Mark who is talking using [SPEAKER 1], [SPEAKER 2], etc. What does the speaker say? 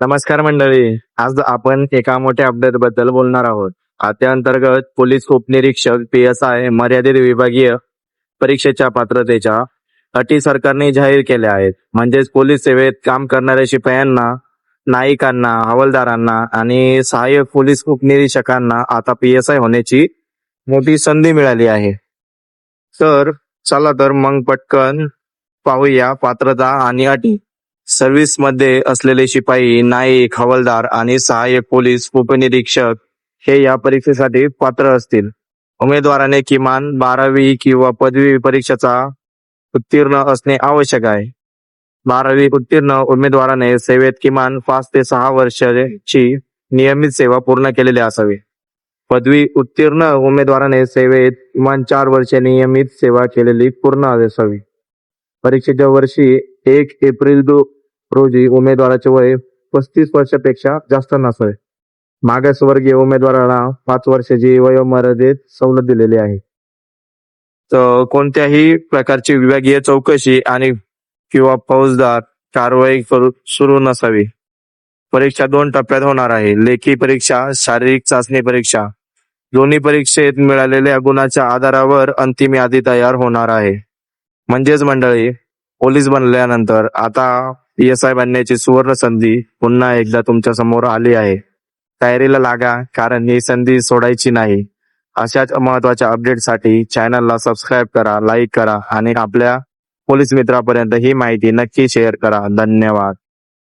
[SPEAKER 1] नमस्कार मंडळी. आज आपण एका मोठ्या अपडेटबद्दल बोलणार आहोत. खात्याअंतर्गत पोलीस उपनिरीक्षक पी एस आय मर्यादित विभागीय परीक्षेच्या पात्रतेच्या अटी सरकारने जाहीर केल्या आहेत. म्हणजेच पोलीस सेवेत काम करणाऱ्या शिपायांना नायिकांना हवालदारांना आणि सहाय्यक पोलीस उपनिरीक्षकांना आता पी एस आय होण्याची मोठी संधी मिळाली आहे. तर चला तर मग पटकन पाहूया पात्रता आणि अटी. सर्व्हिसमध्ये असलेले शिपाई नाईक हवालदार आणि सहाय्यक पोलीस उपनिरीक्षक हे या परीक्षेसाठी पात्र असतील. उमेदवाराने किमान बारावी किंवा पदवी परीक्षेचा उत्तीर्ण असणे आवश्यक आहे. बारावी उत्तीर्ण उमेदवाराने सेवेत किमान पाच ते सहा वर्षाची नियमित सेवा पूर्ण केलेली असावी. पदवी उत्तीर्ण उमेदवाराने सेवेत किमान चार वर्षे नियमित सेवा केलेली पूर्ण असावी. परीक्षेच्या वर्षी एक एप्रिल दो रोजी उमेदवाराचे वय पस्तीस वर्षापेक्षा जास्त नसावे. मागासवर्गीय उमेदवाराला पाच वर्षाची वयोमर्यादेत सवलत दिलेली आहे. तर कोणत्याही प्रकारची विभागीय चौकशी आणि किंवा फौजदार कारवाई करू सुरू नसावी. परीक्षा दोन टप्प्यात होणार आहे. लेखी परीक्षा शारीरिक चाचणी परीक्षा. दोन्ही परीक्षेत मिळालेल्या गुणाच्या आधारावर अंतिम यादी तयार होणार आहे. म्हणजेच मंडळी पोलीस बनल्यानंतर आता एस आय बनण्याची सुवर्ण संधी पुन्हा एकदा तुमच्यासमोर आली आहे. तयारीला लागा कारण ही संधी सोडायची नाही. अशाच महत्त्वाच्या अपडेटसाठी चॅनलला सबस्क्राईब करा लाईक करा आणि आपल्या पोलीस मित्रापर्यंत ही माहिती नक्की शेअर करा. धन्यवाद.